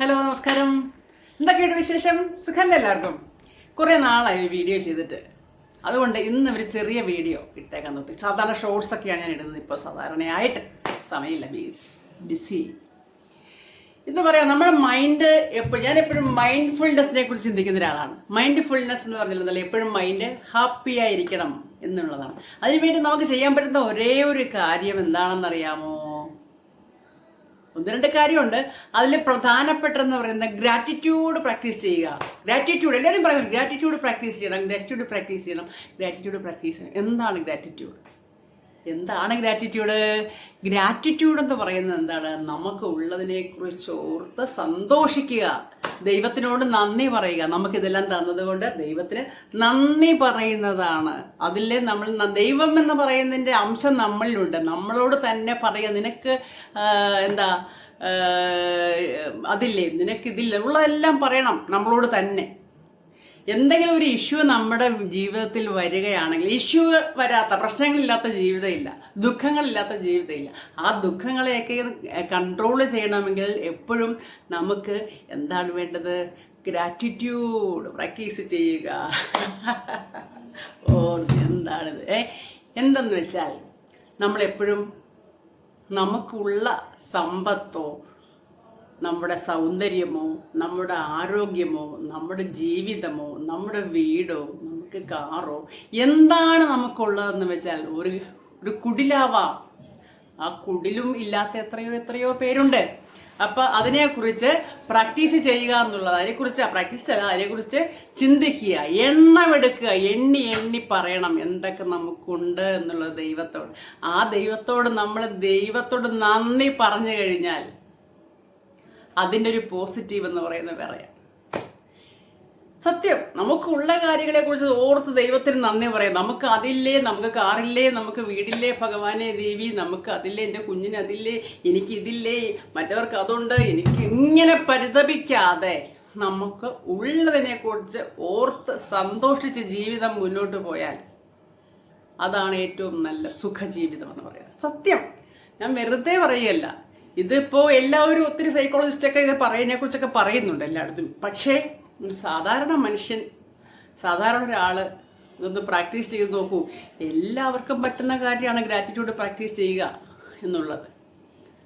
Hello നമസ്കാരം. എന്തൊക്കെയുണ്ട് വിശേഷം? സുഖമല്ല എല്ലാവർക്കും? കുറേ നാളായി വീഡിയോ ചെയ്തിട്ട്. അതുകൊണ്ട് ഇന്ന് ഒരു ചെറിയ വീഡിയോ ഇട്ടേക്കാൻ നോക്കി. സാധാരണ ഷോർട്സ് ഒക്കെയാണ് ഞാൻ ഇടുന്നത്. ഇപ്പോൾ സാധാരണയായിട്ട് സമയമില്ല. ബീസ് ബിസി എന്ന് പറയാം നമ്മുടെ മൈൻഡ് എപ്പോഴും ഞാൻ എപ്പോഴും മൈൻഡ്ഫുൾനെസ്സിനെ കുറിച്ച് ചിന്തിക്കുന്ന ഒരാളാണ്. മൈൻഡ്ഫുൾനെസ് എന്ന് പറഞ്ഞിരുന്നല്ലോ എപ്പോഴും മൈൻഡ് ഹാപ്പി ആയിരിക്കണം എന്നുള്ളതാണ്. അതിനുവേണ്ടി നമുക്ക് ചെയ്യാൻ പറ്റുന്ന ഒരേ ഒരു കാര്യം എന്താണെന്നറിയാമോ? ഒന്ന് രണ്ട് കാര്യമുണ്ട്. അതിൽ പ്രധാനപ്പെട്ടെന്ന് പറയുന്നത് ഗ്രാറ്റിറ്റ്യൂഡ് പ്രാക്ടീസ് ചെയ്യുക. ഗ്രാറ്റിറ്റ്യൂഡ് എല്ലാവരും പറയുന്നത് ഗ്രാറ്റിറ്റ്യൂഡ് പ്രാക്ടീസ് ചെയ്യണം ഗ്രാറ്റിറ്റ്യൂഡ് പ്രാക്ടീസ് ചെയ്യണം ഗ്രാറ്റിറ്റ്യൂഡ് പ്രാക്ടീസ് ചെയ്യണം. എന്താണ് ഗ്രാറ്റിറ്റ്യൂഡ് എന്താണ് ഗ്രാറ്റിറ്റ്യൂഡ് ഗ്രാറ്റിറ്റ്യൂഡ് എന്ന് പറയുന്നത് എന്താണ്? നമുക്ക് ഉള്ളതിനെക്കുറിച്ച് ഓർത്ത് സന്തോഷിക്കുക. ദൈവത്തിനോട് നന്ദി പറയുക. നമുക്കിതെല്ലാം തന്നതുകൊണ്ട് ദൈവത്തിന് നന്ദി പറയുന്നതാണ്. അതിലെ നമ്മൾ ദൈവം എന്ന് പറയുന്നതിന്റെ അംശം നമ്മളിലുണ്ട്. നമ്മളോട് തന്നെ പറയുക നിനക്ക് എന്താ അതില്ലേ നിനക്ക് നിനക്കിതില്ല ഉള്ളതെല്ലാം പറയണം നമ്മളോട് തന്നെ. എന്തെങ്കിലും ഒരു ഇഷ്യൂ നമ്മുടെ ജീവിതത്തിൽ വരികയാണെങ്കിൽ ഇഷ്യൂ വരാത്ത പ്രശ്നങ്ങളില്ലാത്ത ജീവിതമില്ല ദുഃഖങ്ങളില്ലാത്ത ജീവിതമില്ല. ആ ദുഃഖങ്ങളെയൊക്കെ കൺട്രോൾ ചെയ്യണമെങ്കിൽ എപ്പോഴും നമുക്ക് എന്താണ് വേണ്ടത്? ഗ്രാറ്റിറ്റ്യൂഡ് പ്രാക്ടീസ് ചെയ്യുക. ഓ എന്താണിത്? ഏ എന്തെന്ന് വെച്ചാൽ നമ്മളെപ്പോഴും നമുക്കുള്ള സമ്പത്തോ നമ്മുടെ സൗന്ദര്യമോ നമ്മുടെ ആരോഗ്യമോ നമ്മുടെ ജീവിതമോ നമ്മുടെ വീടോ നമുക്ക് കാറോ എന്താണ് നമുക്കുള്ളതെന്ന് വെച്ചാൽ ഒരു ഒരു കുടിലാവാം. ആ കുടിലും ഇല്ലാത്ത എത്രയോ എത്രയോ പേരുണ്ട്. അപ്പൊ അതിനെക്കുറിച്ച് പ്രാക്ടീസ് ചെയ്യുക എന്നുള്ളത് അതിനെക്കുറിച്ച് പ്രാക്ടീസ് അല്ല അതിനെക്കുറിച്ച് ചിന്തിക്കുക എണ്ണമെടുക്കുക എണ്ണി എണ്ണി പറയണം എന്തൊക്കെ നമുക്കുണ്ട് എന്നുള്ളത് ദൈവത്തോട്. ആ ദൈവത്തോട് നമ്മൾ ദൈവത്തോട് നന്ദി പറഞ്ഞു കഴിഞ്ഞാൽ അതിന്റെ ഒരു പോസിറ്റീവ് എന്ന് പറയുന്നത് പറയാം സത്യം നമുക്കുള്ള കാര്യങ്ങളെ കുറിച്ച് ഓർത്ത് ദൈവത്തിന് നന്ദി പറയാം. നമുക്ക് അതില്ലേ നമുക്ക് കാറില്ലേ നമുക്ക് വീടില്ലേ ഭഗവാനെ ദേവി നമുക്ക് അതില്ലേ എന്റെ കുഞ്ഞിന് അതില്ലേ എനിക്ക് ഇതില്ലേ മറ്റവർക്ക് അതുണ്ട് എനിക്ക് ഇങ്ങനെ പരിതപിക്കാതെ നമുക്ക് ഉള്ളതിനെ കുറിച്ച് ഓർത്ത് സന്തോഷിച്ച് ജീവിതം മുന്നോട്ട് പോയാൽ അതാണ് ഏറ്റവും നല്ല സുഖജീവിതം എന്ന് പറയുന്നത്. സത്യം ഞാൻ വെറുതെ പറയുകയല്ല. ഇതിപ്പോൾ എല്ലാവരും ഒത്തിരി സൈക്കോളജിസ്റ്റൊക്കെ ഇത് പറയുന്നതിനെ കുറിച്ചൊക്കെ പറയുന്നുണ്ട് എല്ലായിടത്തും. പക്ഷേ സാധാരണ മനുഷ്യൻ സാധാരണ ഒരാൾ ഇതൊന്ന് പ്രാക്ടീസ് ചെയ്ത് നോക്കൂ. എല്ലാവർക്കും പറ്റുന്ന കാര്യമാണ് ഗ്രാറ്റിറ്റ്യൂഡ് പ്രാക്ടീസ് ചെയ്യുക എന്നുള്ളത്.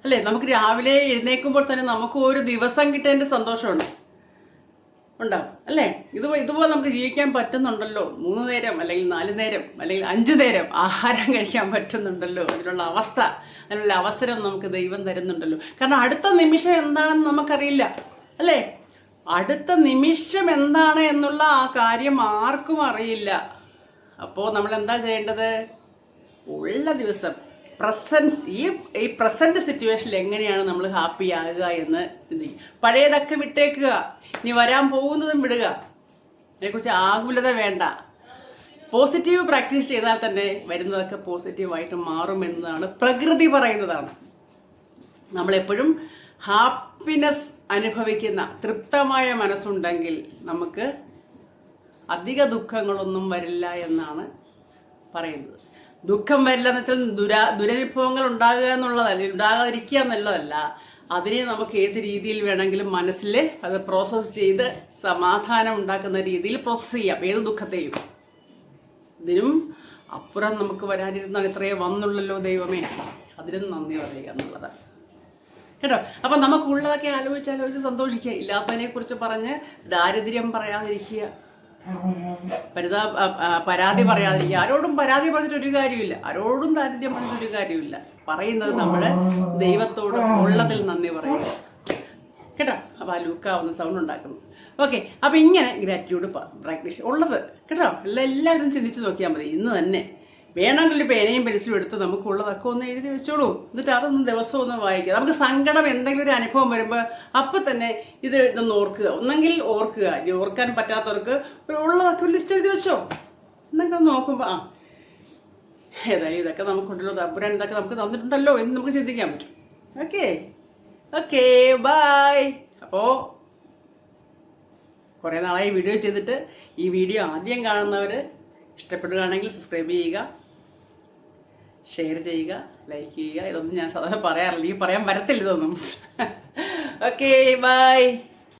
അല്ലേ? നമുക്ക് രാവിലെ എഴുന്നേൽക്കുമ്പോൾ തന്നെ നമുക്ക് ഒരു ദിവസം കിട്ടേണ്ട സന്തോഷമുണ്ട്. ഉണ്ടാവും അല്ലേ? ഇത് ഇതുപോലെ നമുക്ക് ജീവിക്കാൻ പറ്റുന്നുണ്ടല്ലോ. മൂന്ന് നേരം അല്ലെങ്കിൽ നാല് നേരം അല്ലെങ്കിൽ അഞ്ച് നേരം ആഹാരം കഴിക്കാൻ പറ്റുന്നുണ്ടല്ലോ. അതിനുള്ള അവസ്ഥ അതിനുള്ള അവസരം നമുക്ക് ദൈവം തരുന്നുണ്ടല്ലോ. കാരണം അടുത്ത നിമിഷം എന്താണെന്ന് നമുക്കറിയില്ല. അല്ലേ? അടുത്ത നിമിഷം എന്താണ് എന്നുള്ള ആ കാര്യം ആർക്കും അറിയില്ല. അപ്പോൾ നമ്മൾ എന്താ ചെയ്യേണ്ടത്? ഉള്ള ദിവസം പ്രസൻസ് ഈ ഈ പ്രസന്റ് സിറ്റുവേഷനിൽ എങ്ങനെയാണ് നമ്മൾ ഹാപ്പി ആകുക എന്ന് ചിന്തിക്കും പഴയതൊക്കെ വിട്ടേക്കുക. ഇനി വരാൻ പോകുന്നതും വിടുക. അതിനെക്കുറിച്ച് ആകുലത വേണ്ട. പോസിറ്റീവ് പ്രാക്ടീസ് ചെയ്താൽ തന്നെ വരുന്നതൊക്കെ പോസിറ്റീവായിട്ട് മാറുമെന്നതാണ് പ്രകൃതി പറയുന്നതാണ്. നമ്മളെപ്പോഴും ഹാപ്പിനെസ് അനുഭവിക്കുന്ന തൃപ്തമായ മനസ്സുണ്ടെങ്കിൽ നമുക്ക് അധിക ദുഃഖങ്ങളൊന്നും വരില്ല എന്നാണ് പറയുന്നത്. ദുഃഖം വരില്ല എന്ന് വെച്ചാൽ ദുരാ ദുരനുഭവങ്ങൾ ഉണ്ടാകുക എന്നുള്ളതല്ല ഉണ്ടാകാതിരിക്കുക എന്നുള്ളതല്ല. അതിനെ നമുക്ക് ഏത് രീതിയിൽ വേണമെങ്കിലും മനസ്സിൽ അത് പ്രോസസ്സ് ചെയ്ത് സമാധാനം ഉണ്ടാക്കുന്ന രീതിയിൽ പ്രോസസ്സ് ചെയ്യാം. ഏത് ദുഃഖത്തെയും. ഇതിനും അപ്പുറം നമുക്ക് വരാനിരുന്നാൽ ഇത്രയേ വന്നുള്ളല്ലോ ദൈവമേ. അതിനും നന്ദി പറയുക എന്നുള്ളത്. കേട്ടോ? അപ്പം നമുക്കുള്ളതൊക്കെ ആലോചിച്ച് ആലോചിച്ച് സന്തോഷിക്കുക. ഇല്ലാത്തതിനെ കുറിച്ച് പറഞ്ഞ് ദാരിദ്ര്യം പറയാതിരിക്കുക. പരിതാ പരാതി പറയാതിരിക്കുക. ആരോടും പരാതി പറഞ്ഞിട്ടൊരു കാര്യമില്ല. ആരോടും ദാരിദ്ര്യം പറഞ്ഞിട്ടൊരു കാര്യമില്ല. പറയുന്നത് നമ്മൾ ദൈവത്തോട് ഉള്ളതിൽ നന്ദി പറയുക. കേട്ടോ? അപ്പോൾ ആ ലൂക്കാവുന്ന സൗണ്ട് ഉണ്ടാക്കുന്നു. ഓക്കെ അപ്പോൾ ഇങ്ങനെ ഗ്രാറ്റിറ്റ്യൂഡ് പ്രാക്ടീസ് ഉള്ളത്. കേട്ടോ? എല്ലാ എല്ലാവരും ചിന്തിച്ച് നോക്കിയാൽ മതി. ഇന്ന് തന്നെ. വേണമെങ്കിൽ പേനയും പെൻസിലും എടുത്ത് നമുക്കുള്ളതൊക്കെ ഒന്ന് എഴുതി വെച്ചോളൂ. എന്നിട്ട് അതൊന്ന് ദിവസം ഒന്ന് വായിക്കുക നമുക്ക് സങ്കടം എന്തെങ്കിലും ഒരു അനുഭവം വരുമ്പോൾ അപ്പം തന്നെ ഇത് ഇതൊന്ന് ഓർക്കുക. ഒന്നെങ്കിൽ ഓർക്കുക. ഓർക്കാൻ പറ്റാത്തവർക്ക് ഉള്ളതൊക്കെ ഒരു ലിസ്റ്റ് എഴുതി വെച്ചോ. എന്നൊക്കെ ഒന്ന് നോക്കുമ്പോൾ ആ ഏതായാലും ഇതൊക്കെ നമുക്കുണ്ടല്ലോ തമ്പുരാൻ ഇതൊക്കെ നമുക്ക് തന്നിട്ടുണ്ടല്ലോ എന്ന് നമുക്ക് ചിന്തിക്കാൻ പറ്റും. ഓക്കെ. ഓക്കെ ബായ് അപ്പോൾ കുറേ നാളായി വീഡിയോ ചെയ്തിട്ട് ഈ വീഡിയോ ആദ്യം കാണുന്നവർ ഇഷ്ടപ്പെടുകയാണെങ്കിൽ സബ്സ്ക്രൈബ് ചെയ്യുക. ഷെയർ ചെയ്യുക ലൈക്ക് ചെയ്യുക. ഇതൊന്നും ഞാൻ സാധാരണ പറയാറില്ല. ഈ പറയാൻ വരത്തില്ല ഇതൊന്നും. Okay bye